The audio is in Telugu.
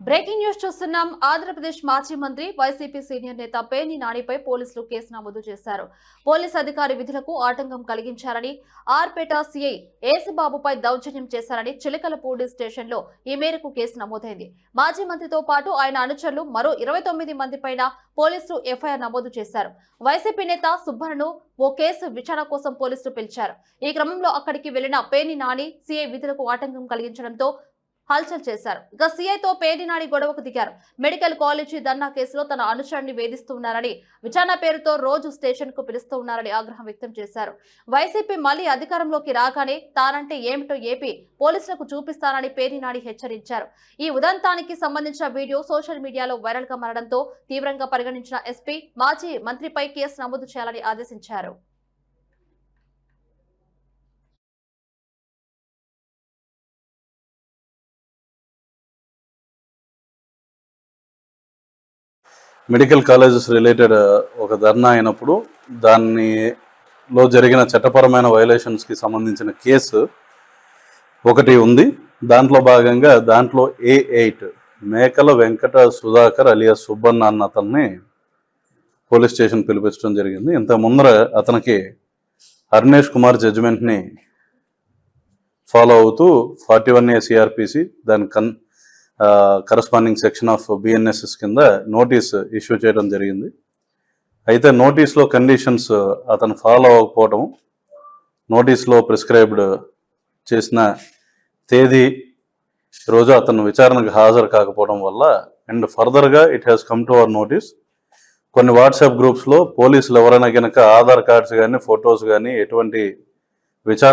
బ్రేకింగ్ న్యూస్ చూస్తున్నాం. ఆంధ్రప్రదేశ్ మాజీ మంత్రి వైసీపీ సీనియర్ నేత పేని నానిపై పోలీసులు కేసు నమోదు చేశారు. పోలీస్ అధికారి విధులకు ఆటంకం కలిగించారని ఆర్పేట సీఐ ఏసుబాబుపై దౌర్జన్యం చేశారని చిలకల పూలీ స్టేషన్లో ఈ మేరకు కేసు నమోదైంది. మాజీ మంత్రితో పాటు ఆయన అనుచరులు మరో ఇరవై తొమ్మిది మంది పైన పోలీసులు ఎఫ్ఐఆర్ నమోదు చేశారు. వైసీపీ నేత సుబ్బన్నను ఓ కేసు విచారణ కోసం పోలీసులు పిలిచారు. ఈ క్రమంలో అక్కడికి వెళ్ళిన పేని నాని సీఐ విధులకు ఆటంకం కలిగించడంతో హల్చల్ చేశారు. ఇక సీఐతో పేరినాడి గొడవకు దిగారు. మెడికల్ కాలేజీ ధర్నా కేసులో తన అనుచరుని వేధిస్తున్నారని విచారణ పేరుతో రోజు స్టేషన్కు పిలుస్తూ ఉన్నారని ఆగ్రహం వ్యక్తం చేశారు. వైసీపీ మళ్ళీ అధికారంలోకి రాగానే తానంటే ఏమిటో ఏపీ పోలీసులకు చూపిస్తానని పేరినాడి హెచ్చరించారు. ఈ ఉదంతానికి సంబంధించిన వీడియో సోషల్ మీడియాలో వైరల్గా మారడంతో తీవ్రంగా పరిగణించిన ఎస్పీ మాజీ మంత్రిపై కేసు నమోదు చేయాలని ఆదేశించారు. మెడికల్ కాలేజెస్ రిలేటెడ్ ఒక ధర్నా అయినప్పుడు దానిలో జరిగిన చట్టపరమైన వైలేషన్స్కి సంబంధించిన కేసు ఒకటి ఉంది. దాంట్లో భాగంగా దాంట్లో ఏ ఎయిట్ మేకల వెంకట సుధాకర్ అలియా సుబ్బన్న అన్న అతన్ని పోలీస్ స్టేషన్ పిలిపించడం జరిగింది. ఇంత ముందర అతనికి అరుణేష్ కుమార్ జడ్జిమెంట్ని ఫాలో అవుతూ ఫార్టీ వన్ ఏ సిఆర్పిసి దాని కన్ కరస్పాండింగ్ సెక్షన్ ఆఫ్ బిఎన్ఎస్ఎస్ కింద నోటీస్ ఇష్యూ చేయడం జరిగింది. అయితే నోటీస్లో కండిషన్స్ అతను ఫాలో అవ్వకపోవడం నోటీస్లో ప్రిస్క్రైబ్డ్ చేసిన తేదీ రోజు అతను విచారణకు హాజరు కాకపోవడం వల్ల అండ్ ఫర్దర్గా it has come to our notice కొన్ని వాట్సాప్ గ్రూప్స్లో పోలీసులు ఎవరైనా కనుక ఆధార్ కార్డ్స్ కానీ ఫొటోస్ కానీ ఎటువంటి విచారణ